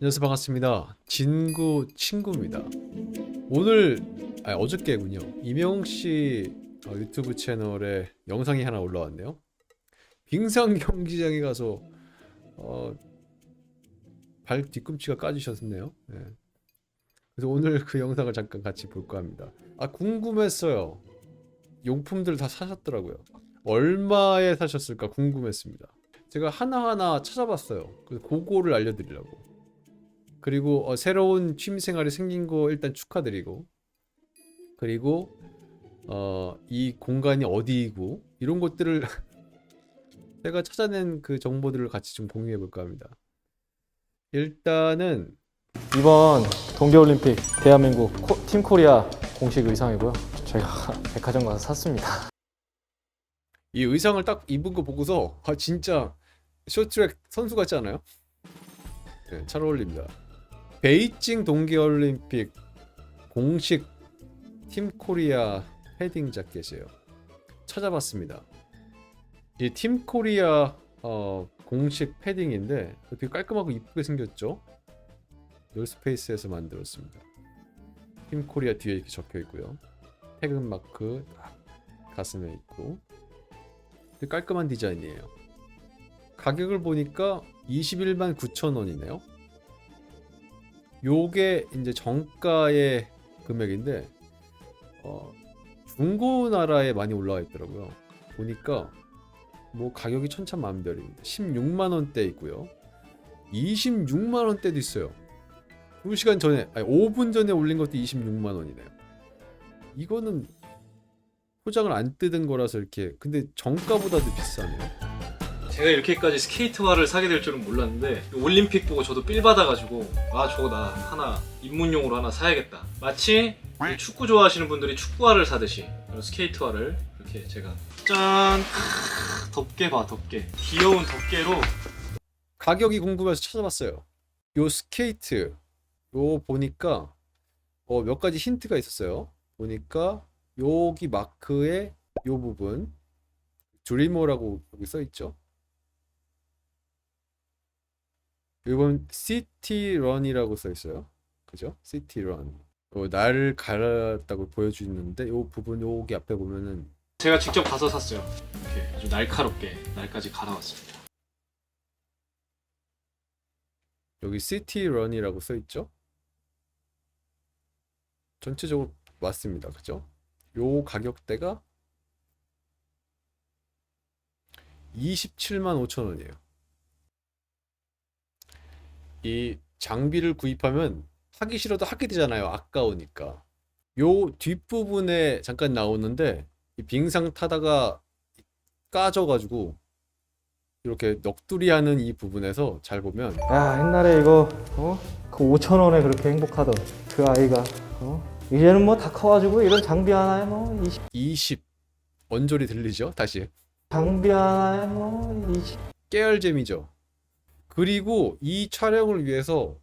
안녕하세요 반갑습니다. 진구 친구입니다. 오늘 아니 어저께군요. 이명웅 씨 어, 유튜브 채널에 영상이 하나 올라왔네요. 빙상 경기장에 가서 어, 발 뒤꿈치가 까지셨네요. 예. 그래서 오늘 그 영상을 잠깐 같이 볼까 합니다. 아 궁금했어요. 용품들 다 사셨더라고요. 얼마에 사셨을까 궁금했습니다. 제가 하나하나 찾아봤어요. 그래서 그거를 알려드리려고 그리고 어, 새로운 취미 생활이 생긴 거 일단 축하드리고 그리고 어, 이 공간이 어디이고 이런 것들을 제가 찾아낸 그 정보들을 같이 좀 공유해 볼까 합니다. 일단은 이번 동계올림픽 대한민국 코- 팀 코리아 공식 의상이고요. 제가 백화점 가서 샀습니다. 이 의상을 딱 입은 거 보고서 아 진짜 쇼트트랙 선수 같지 않아요? 네, 잘 어울립니다. 베이징 동계올림픽 공식 팀 코리아 패딩 자켓이에요. 찾아봤습니다. 이 팀 코리아 어, 공식 패딩인데 되게 깔끔하고 이쁘게 생겼죠? 놀스페이스에서 만들었습니다. 팀 코리아 뒤에 이렇게 적혀 있고요. 태극 마크 딱 가슴에 있고 되게 깔끔한 디자인이에요. 가격을 보니까 21만 9천 원이네요. 요게 이제 정가의 금액인데 어, 중고나라에 많이 올라와 있더라고요. 보니까 뭐 가격이 천차만별입니다. 16만 원대 있고요. 26만 원대도 있어요. 2시간 전에 아니 5분 전에 올린 것도 26만 원이네요. 이거는 포장을 안 뜯은 거라서 이렇게 근데 정가보다도 비싸네요. 제가 이렇게까지 스케이트화를 사게 될 줄은 몰랐는데 올림픽 보고 저도 삘 받아가지고 아 저거 나 하나 입문용으로 하나 사야겠다 마치 그 축구 좋아하시는 분들이 축구화를 사듯이 스케이트화를 이렇게 제가 짠 크, 덮개 봐 덮개 귀여운 덮개로 가격이 궁금해서 찾아봤어요. 요 스케이트 요 보니까 어, 몇 가지 힌트가 있었어요. 보니까 여기 마크의 요 부분 드리머라고 여기 써 있죠. 이건 시티 런이라고 써 있어요. 그죠? 시티 런. 어, 나를 갈았다고 보여주는데 요 부분 여기 앞에 보면은 제가 직접 가서 샀어요 이렇게 아주 날카롭게 날까지 갈아왔습니다 여기 시티 런이라고 써 있죠? 전체적으로 맞습니다. 그죠? 요 가격대가 27만 5천 원이에요. 이 장비를 구입하면 하기 싫어도 하게 되잖아요. 아까우니까. 요 뒷부분에 잠깐 나오는데 이 빙상 타다가 까져가지고 이렇게 넋두리 하는 이 부분에서 잘 보면 야 옛날에 이거 어? 그 5천 원에 그렇게 행복하던 그 아이가 어? 이제는 뭐 다 커가지고 이런 장비 하나에 뭐 20, 20 언저리 들리죠? 다시 장비 하나에 뭐 20. 깨알잼이죠. 그리고 이 촬영을 위해서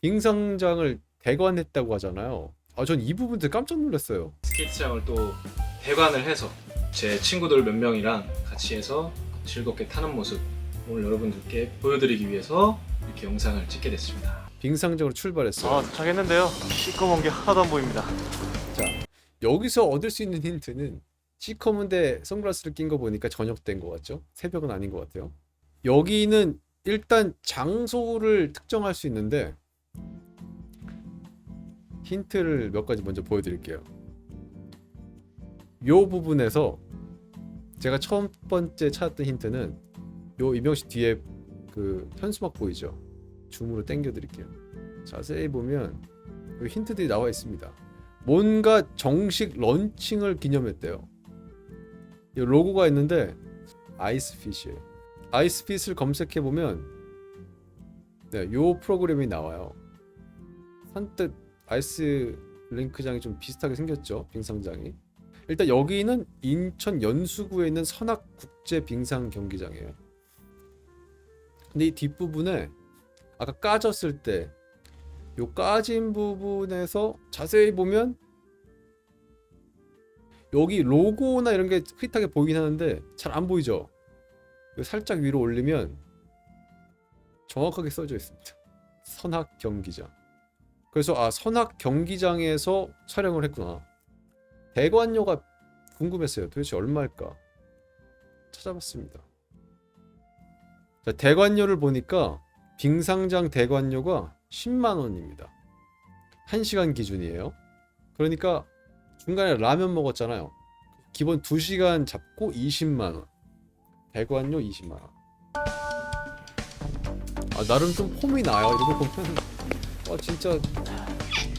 빙상장을 대관했다고 하잖아요. 아, 전 이 부분 되게 깜짝 놀랐어요. 스케이트장을 또 대관을 해서 제 친구들 몇 명이랑 같이 해서 즐겁게 타는 모습 오늘 여러분들께 보여드리기 위해서 이렇게 영상을 찍게 됐습니다 빙상장으로 출발했어요. 아 도착했는데요 시꺼먼 게 하나도 안 보입니다 여기서 얻을 수 있는 힌트는 시커먼데 선글라스를 낀 거 보니까 저녁 된것 같죠? 새벽은 아닌 것 같아요. 여기는 일단 장소를 특정할 수 있는데 힌트를 몇 가지 먼저 보여드릴게요. 요 부분에서 제가 첫 번째 찾았던 힌트는 요 이명식 뒤에 그 현수막 보이죠? 줌으로 당겨 드릴게요. 자세히 보면 힌트들이 나와 있습니다. 뭔가 정식 런칭을 기념했대요. 이 로고가 있는데 아이스핏이에요. 아이스핏을 검색해 보면 네, 요 프로그램이 나와요. 선뜻 아이스 링크장이 좀 비슷하게 생겼죠, 빙상장이. 일단 여기는 인천 연수구에 있는 선악 국제 빙상 경기장이에요. 근데 이 뒷부분에 아까 까졌을 때 요 까진 부분에서 자세히 보면 여기 로고나 이런 게 흐릿하게 보이긴 하는데 잘 안 보이죠? 살짝 위로 올리면 정확하게 써져 있습니다. 선악 경기장. 그래서 아 선악 경기장에서 촬영을 했구나. 대관료가 궁금했어요. 도대체 얼마일까? 찾아봤습니다. 자, 대관료를 보니까 빙상장 대관료가 10만 원입니다. 1시간 기준이에요. 그러니까 중간에 라면 먹었잖아요. 기본 2시간 잡고 20만 원. 대관료 20만 원. 아, 나름 좀 폼이 나요. 거 보면 와 진짜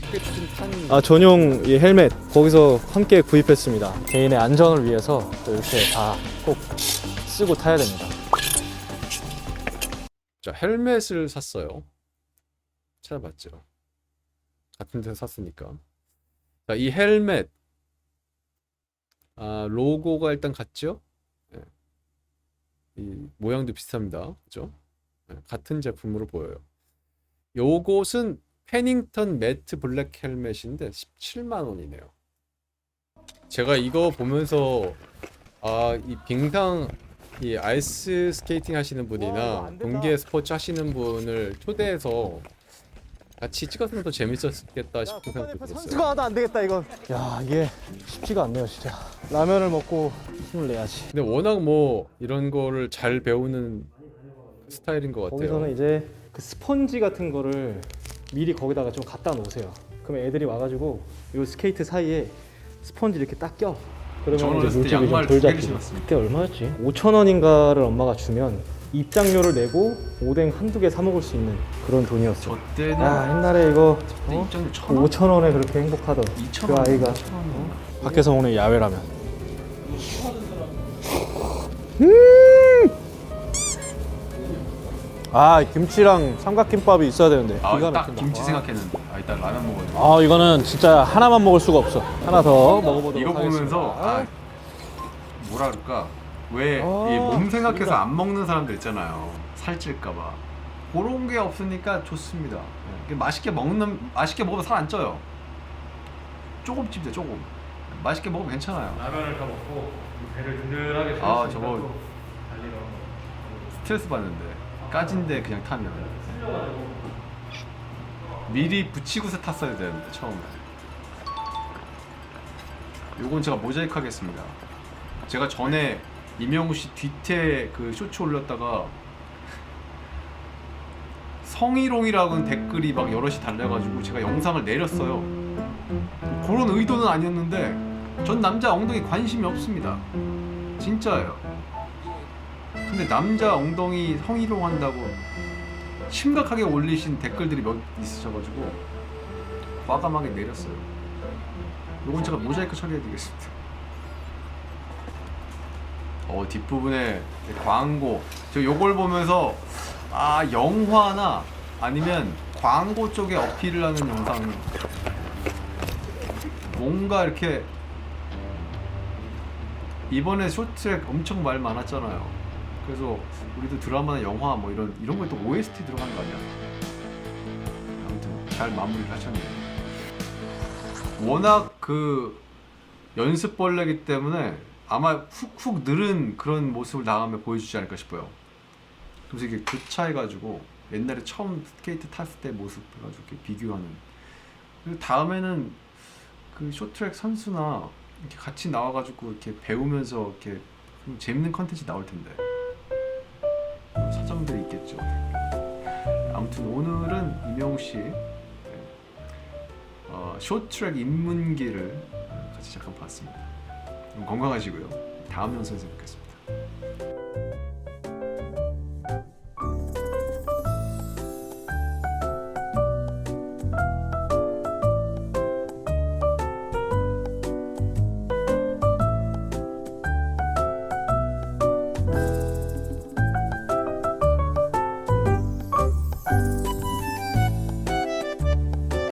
티켓 좀탄 아 전용 이 헬멧 거기서 함께 구입했습니다. 개인의 안전을 위해서 또 이렇게 다 꼭 쓰고 타야 됩니다. 자, 헬멧을 샀어요. 찾아봤죠. 같은 데서 샀으니까. 자, 이 헬멧. 아, 로고가 일단 같죠? 예. 이 모양도 비슷합니다. 그죠? 예, 같은 제품으로 보여요. 요것은 페닝턴 매트 블랙 헬멧인데 17만 원이네요. 제가 이거 보면서 아, 이 빙상 이 아이스 스케이팅 하시는 와, 분이나 된다. 동계 스포츠 하시는 분을 초대해서 같이 찍었으면 더 재밌었겠다 싶은 생각도 들었어요. 하도 안 되겠다 이건. 야 이게 쉽지가 않네요 진짜. 라면을 먹고 힘을 내야지. 근데 워낙 뭐 이런 거를 잘 배우는 스타일인 것 같아요. 거기서는 이제 그 스펀지 같은 거를 미리 거기다가 좀 갖다 놓으세요. 그럼 애들이 와가지고 이 스케이트 사이에 스펀지 이렇게 딱 껴. 그러면 저는 이제 어렸을 때 물집이 좀 양말 덜두 개를 잡히죠. 신었습니다. 그때 얼마였지? 5천 원인가를 엄마가 주면 입장료를 내고 오뎅 한두 개 사 먹을 수 있는 그런 돈이었어. 저 때는 야 옛날에 이거 그때 어? 입장료 그천 원, 5천 원에 그렇게 행복하던 이천 그 원, 아이가 천 원. 밖에서 오는 야외라면. 아 김치랑 삼각김밥이 있어야 되는데 기가 아, 딱 막힌다. 김치 와. 생각했는데. 아, 이따 라면 먹어야 돼. 아 이거는 진짜 하나만 먹을 수가 없어. 하나 더 먹어보도록 이거 하겠습니다. 보면서 아, 뭐라 그럴까 왜 이 아, 몸 생각해서 진짜. 안 먹는 사람들 있잖아요. 살찔까봐. 그런 게 없으니까 좋습니다. 예, 맛있게 먹는 맛있게 먹으면 살 안 쪄요. 조금 찝대 조금. 맛있게 먹으면 괜찮아요. 라면을 다 먹고 배를 든든하게 아, 저거- 스트레스 받는데. 까진데 그냥 타면. 미리 붙이고서 탔어야 되는데 처음에. 요건 제가 모자이크 하겠습니다. 제가 전에 이명우 씨 뒤태 그 쇼츠 올렸다가 성희롱이라는 댓글이 막 여럿이 달려가지고 제가 영상을 내렸어요. 그런 의도는 아니었는데 전 남자 엉덩이 관심이 없습니다. 진짜예요. 근데 남자 엉덩이 성희롱 한다고 심각하게 올리신 댓글들이 몇 있으셔가지고 과감하게 내렸어요. 요건 제가 모자이크 처리해드리겠습니다. 어 뒷부분에 광고 저 요걸 보면서 아 영화나 아니면 광고 쪽에 어필을 하는 영상 뭔가 이렇게 이번에 쇼트랙 엄청 말 많았잖아요. 그래서 우리도 드라마나 영화 뭐 이런 이런 거에 또 OST 들어가는 거 아니야? 아무튼 잘 마무리를 하셨네요. 워낙 그 연습벌레기 때문에 아마 훅훅 늘은 그런 모습을 다음에 보여주지 않을까 싶어요. 그래서 이게 교차해가지고 옛날에 처음 스케이트 탔을 때 모습 해가지고 이렇게 비교하는. 그리고 다음에는 그 쇼트랙 선수나 이렇게 같이 나와가지고 이렇게 배우면서 이렇게 좀 재밌는 컨텐츠 나올 텐데 사정들이 있겠죠. 아무튼 오늘은 이명우 씨 어, 쇼트랙 입문기를 같이 잠깐 봤습니다. 건강하시고요. 다음 영상에서 뵙겠습니다.